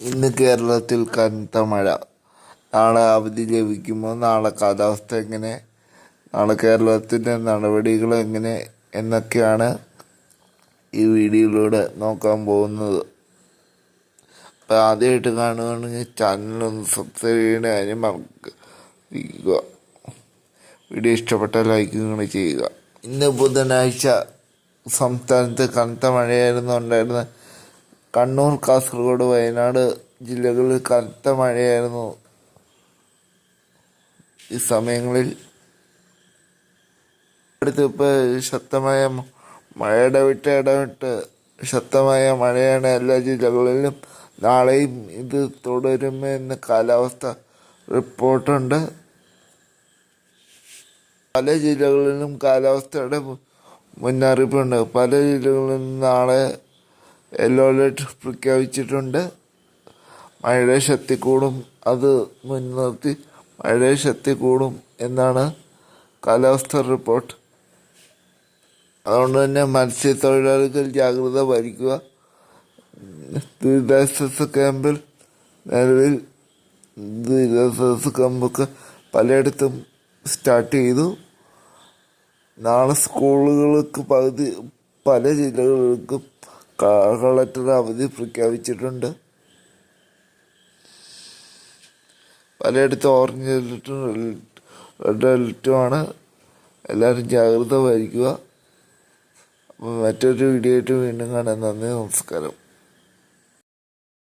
ഇന്ന് കേരളത്തിൽ കനത്ത മഴ. നാളെ അവധി ലഭിക്കുമോ? നാളെ കാലാവസ്ഥ എങ്ങനെ? നാളെ കേരളത്തിന്റെ നടപടികൾ എങ്ങനെ? എന്നൊക്കെയാണ് ഈ വീഡിയോയിലൂടെ നോക്കാൻ പോകുന്നത്. അപ്പോൾ ആദ്യമായിട്ട് കാണുകയാണെങ്കിൽ ചാനലൊന്ന് സബ്സ്ക്രൈബ് ചെയ്യേണ്ട കാര്യം മറക്കുക വീഡിയോ ഇഷ്ടപ്പെട്ട ലൈക്ക് ചെയ്യുക. ഇന്ന് ബുധനാഴ്ച സംസ്ഥാനത്ത് കനത്ത മഴയായിരുന്നു. ഉണ്ടായിരുന്നത് കണ്ണൂർ കാസർഗോഡ് വയനാട് ജില്ലകളിൽ കനത്ത മഴയായിരുന്നു. ഈ സമയങ്ങളിൽ അടുത്ത് ഇപ്പോൾ ശക്തമായ മഴയുടെ മഴ ഇടവിട്ട് ഇടവിട്ട് ശക്തമായ മഴയാണ് എല്ലാ ജില്ലകളിലും. നാളെയും ഇത് തുടരുമെന്ന് കാലാവസ്ഥ റിപ്പോർട്ടുണ്ട്. പല ജില്ലകളിലും കാലാവസ്ഥയുടെ മുന്നറിയിപ്പുണ്ട്. പല ജില്ലകളിലും നാളെ യെല്ലോ അലേർട്ട് പ്രഖ്യാപിച്ചിട്ടുണ്ട്. മഴയുടെ ശക്തി കൂടും അത് മുൻനിർത്തി മഴയുടെ ശക്തി കൂടും എന്നാണ് കാലാവസ്ഥ റിപ്പോർട്ട്. അതുകൊണ്ട് തന്നെ മത്സ്യത്തൊഴിലാളികൾ ജാഗ്രത പാലിക്കുക. ദുരിതാശ്വാസ ക്യാമ്പിൽ നിലവിൽ ദുരിതാശ്വാസ ക്യാമ്പൊക്കെ പലയിടത്തും സ്റ്റാർട്ട് ചെയ്തു. നാളെ സ്കൂളുകൾക്ക് പകുതി പല ജില്ലകൾക്കും കളക്ടർ അവധി പ്രഖ്യാപിച്ചിട്ടുണ്ട്. പലയിടത്തും ഓറഞ്ച് അലർട്ടും റെഡ് അലർട്ടുമാണ്. എല്ലാവരും ജാഗ്രത പാലിക്കുക. മറ്റൊരു വീഡിയോ ആയിട്ട് വീണ്ടും കാണാൻ നന്ദി നമസ്കാരം.